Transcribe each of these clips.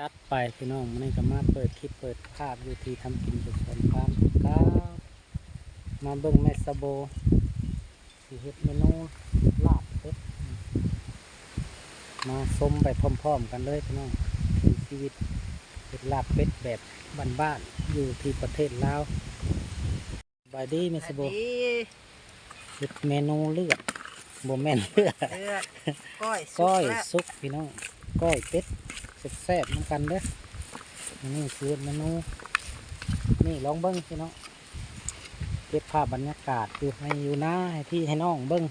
จัดไปพี่น้องมันนี้ก็มาเปิดคลิปเปิดภาพอยู่ที่ทำกินเป็นส่วนความก้าวมาเบิ่งแม่สะโบสีเฮ็ดเมนูลาบเป็ดมาชมไปพร้อมๆกันเลยพี่น้องถึงชีวิตเฮ็ดลาบเป็ดแบบบ้านๆอยู่ที่ประเทศลาวบายดีแม่สะโบอันนี้เฮ็ดเมนูเลือดโบแม่นเลือดเลือดก้อยสุก้อยแล้วซุกพี่น้องก้อยเป็ด แซ่บๆเหมือนกันเด้อนี่คือเมนูนี่ลองเบิ้งพี่น้องเก็บภาพบรรยากาศอยู่ให้อยู่หน้าให้พี่ให้น้องเบิ้ง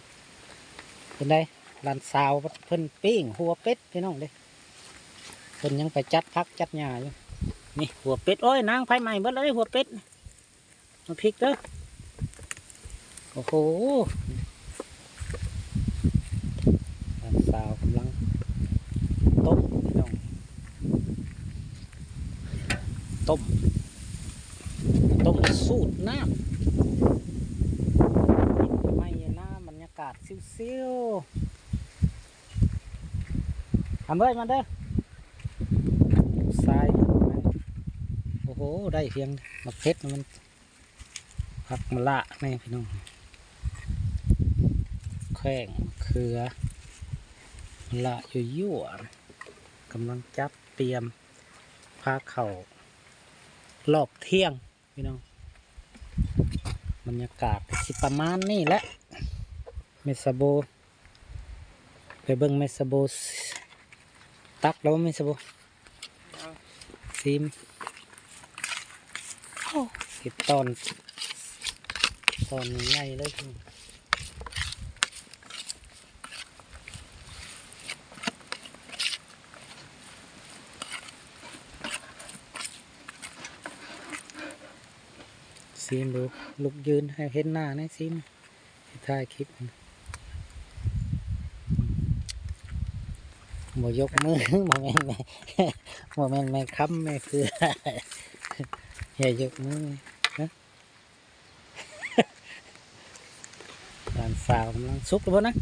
เป็นไดร้านสาวเพิ่นปิ้งหัวเป็ดพี่น้องเด้เพิ่นยังไปจัดพักจัดหญ้าอยู่นี่หัวเป็ดโอ้ยนางไฟใหม่เบิดเลยหัวเป็ดมาพริกเด้อโอ้โหร้านสาวกำลัง ต้มพี่น้อง ต้ม ต้มสูตรน้ำไม่น้าบรรยากาศซิวๆทำเบ้ยมาเด้อทรายโอ้โห ได้เพียงมะเพชรมันผักมะละนี่พี่น้องแข้งเขือละอยู่ยั่วๆกำลังจัดเตรียมพาเข่า รอบเที่ยงพี่น้องบรรยากาศก็สิประมาณนี้แหละเมสโบไปเบิ่งเมสโบสตักแล้วเมสโบซิมโอ้เห็ดตอนตอนใหญ่เลยพี่น้อง ซิมดูลุกยืนให้เห็นหน้านะซิมให้ถ่ายคลิปนะบ่ยกมือบ่แม่นแม่บ่แม่นแม่ค้ำแม่คืออย่ายกมือนะหลานสาวกำลังซุกแล้วบ่นะ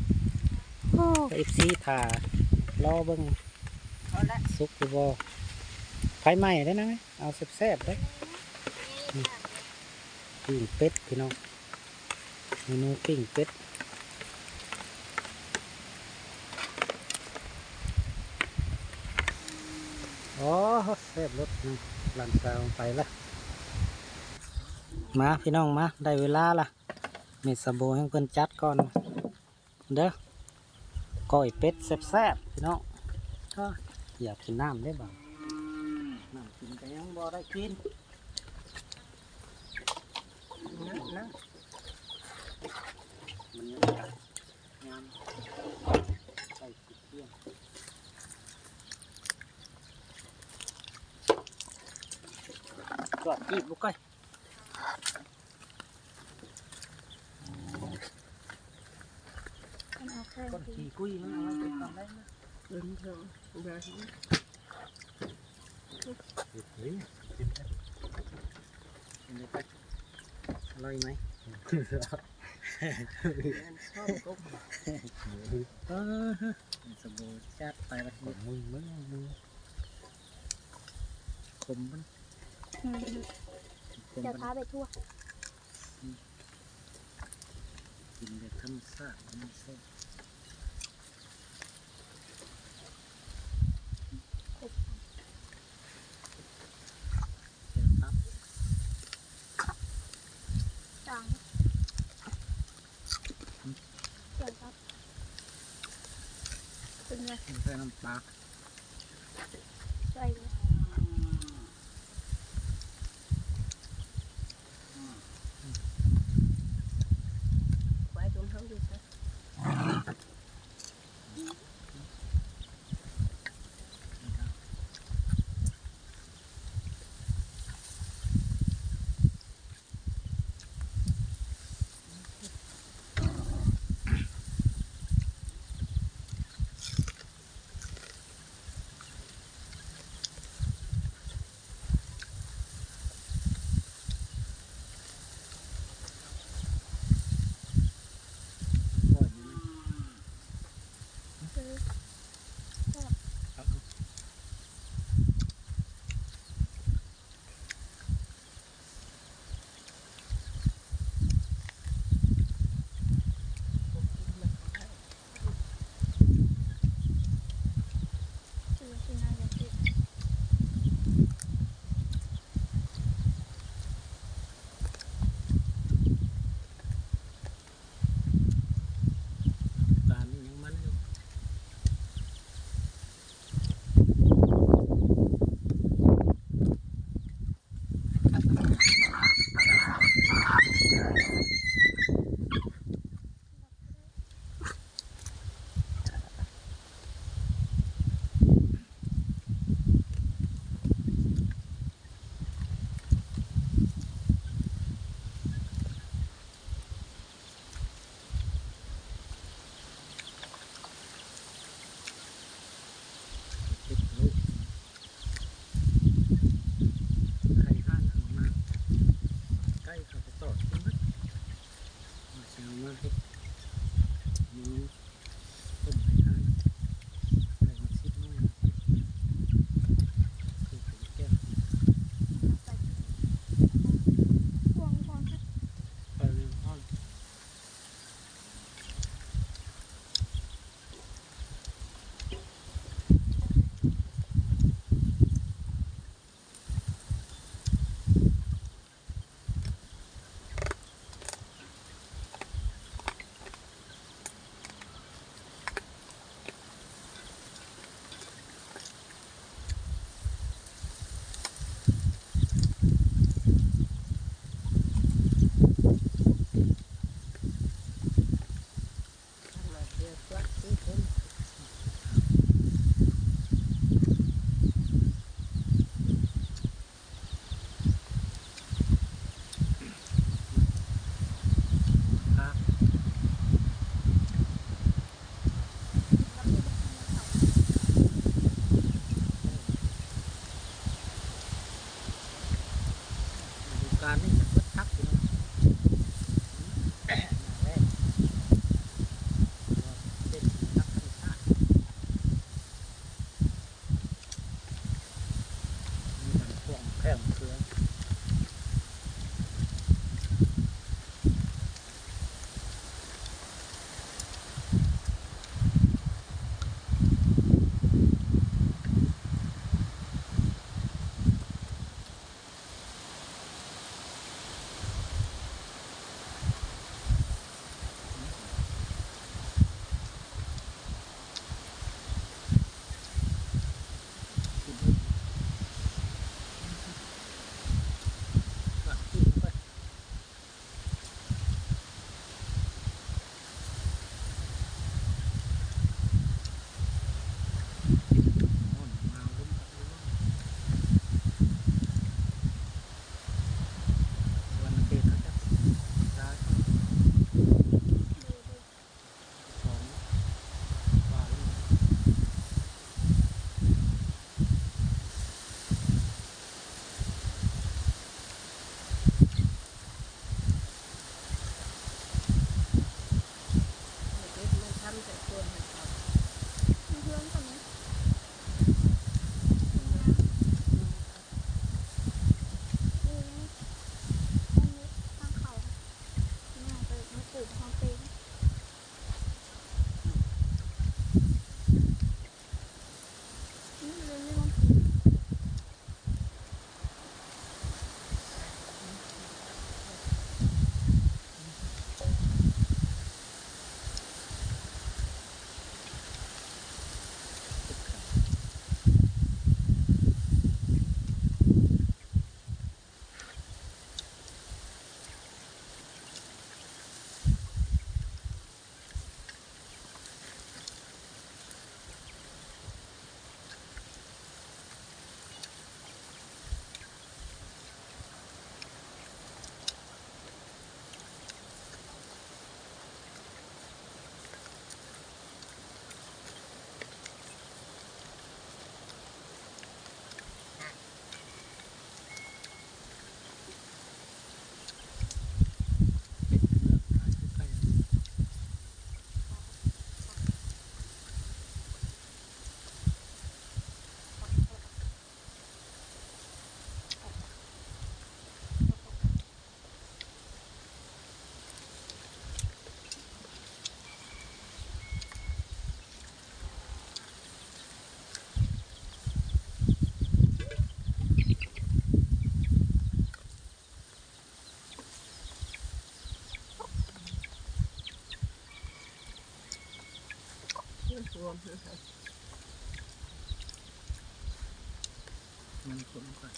โอ้เอฟซีถ่ารอเบิ่งเอาละซุกหรือบ่ไฟไหม้ได้นะเอาแซ่บๆเลย ปิ้งเป็ดพี่น้องเมนูปิ้งเป็ดอ๋อแซ่บรสนะหลานสาวไปละมาพี่น้องมาได้เวลาละเมสโบให้เพิ่นจัดก่อนเด้อก้อยเป็ดแซ่บๆพี่น้องก็อยากกินน้ำได้บ่าน้ำกินก็ยังบ่ได้กินนะนะมันยังบ่อไก่เอาแค่ก้อน ขี่กุ้ยมันเอาไว้เป็นตอนแรกนะเดิน ร่อยไหมชอบก็เออฮะสบู่จัดไปละมึงมึงมึงมึงคมมันเดี๋ยวพาไปทั่วกินแบบธรรมชาติมันแซ่บแซ่บครับ จังเดี๋ยวครับเป็นไง ไวมนะคะมันคุ้มกว่า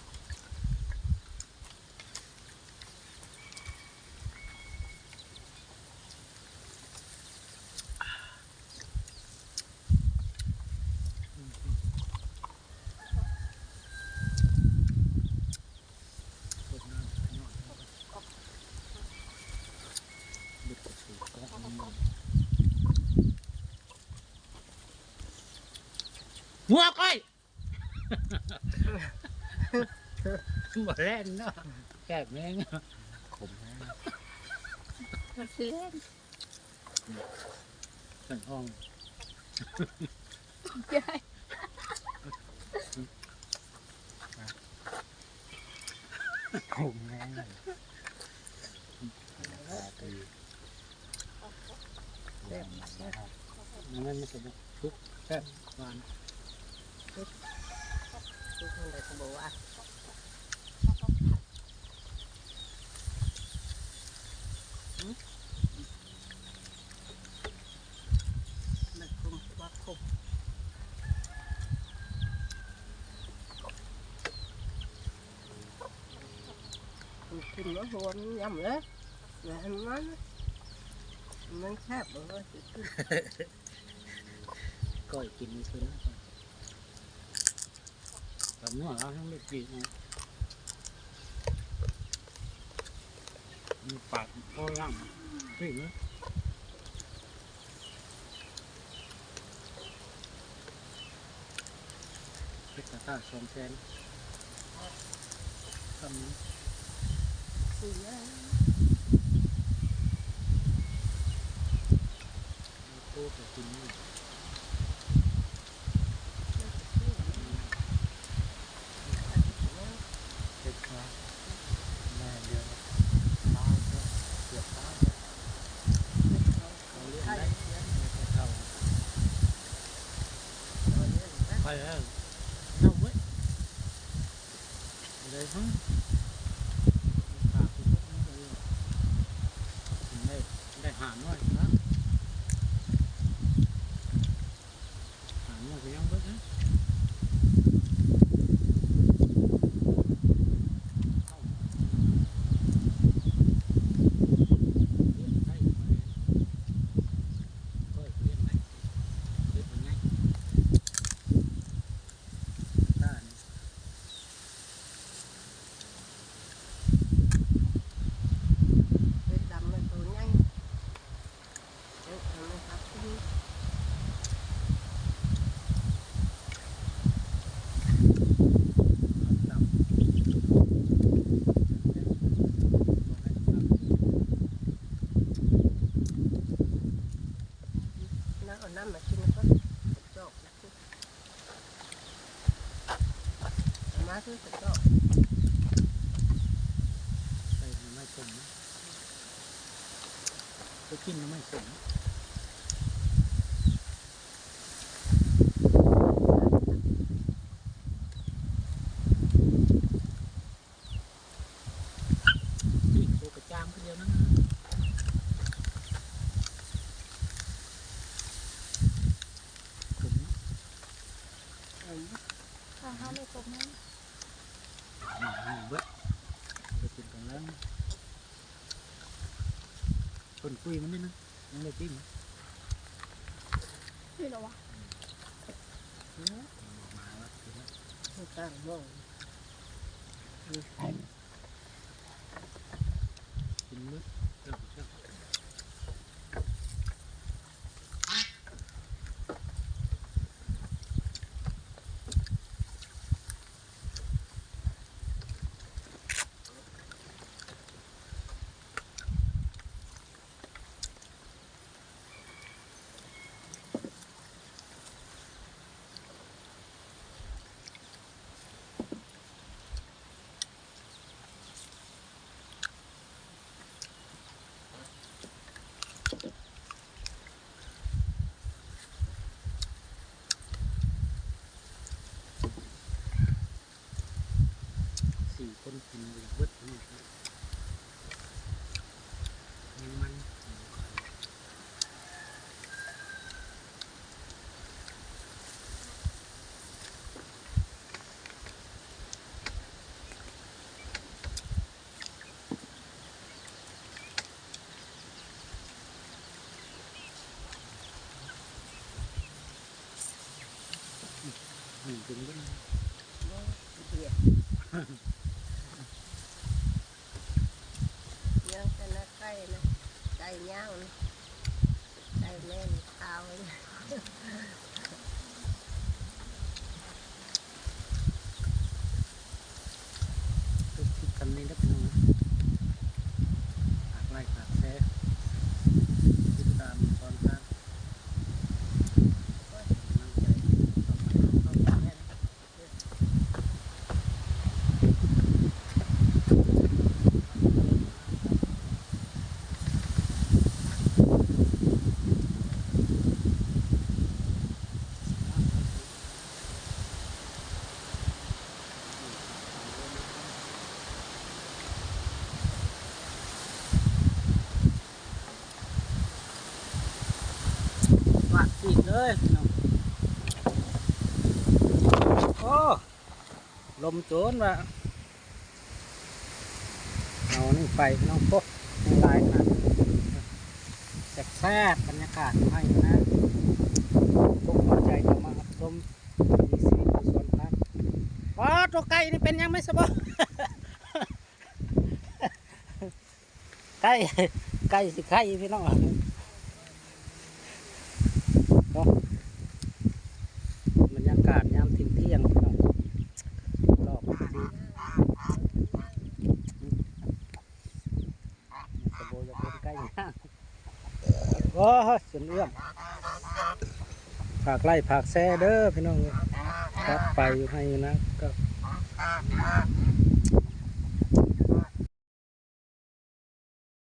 งัวก้อยหมดแล่นเนาะแก่แม่งขมแม่งมาเสียนสันห้องใหญ่ขมแม่งแซ่บนะครับมันไม่ใช่ทุกแค่บวาน ยำเลยแล้วมันมันแคบเลยสิขึ้นก้อยกินนี่คือนะ แต่เมื่อเราทั้งไม่กินนะมีปากโอ้ร่างสิเนอะเพชรตาสองแสนทำสิยาโคตรกินนี่เด็กครับแม่เดียวตาเสียบตาเขาเลี้ยง ไข่ ได้เท่า ไปแล้วน้ำเว้ยเลยฮะปากคุณได้ได้หามหน่อยนะหามหน่อยก็ยังเบิดนะ เป็นดำมันตัวใหญ่เอ๊ะทำไมครับที่นี่น้าเอาน้ำมากินแล้วก็จอก มาซื้อกระจอกไปกินแล้วไม่สมนี่โตกระจามคนเดียวนั่นนะผม เอิ่ม ถ้าเขาไม่ตกนั้น หนังเบิดไปกินกันแล้ว คนคุยมันนี่นะยังไม่กินนี่เหรอวะมาแล้วกินแล้วไม่ตั้งมองกินมื้อ คนกินเลยเบิดนี่ครับมันมันหนึ่งถึงก็ เบียดยังแต่นะไก่นะไก่ ย่างไก่แม่นข้าวนะ ทุกทุกกันนี่นะพี่น้องนะฝากไลค์ฝากแชร์ติดตามฝ ดขีดเลยโอ้ลมโจรว่ะเอานี่ไปน้องพบในลายค่ะแซ่บแซ่บบรรยากาศให้นะทุกคนใจจะมารับชมมีสีสวนครับว้าตัวไก่นี่เป็นยังไม่สบายไก่ไก่สิไข่พี่น้องเนาะบรรยากาศยามทิ้งเที่ยงพี่น้องรอบดีสะโบจะเป็นไก่ย่างโอ้ยจนเอื้อมผัก ไล่ผักแซ่เด้อพี่น้องครับไปอยู่ให้นะก็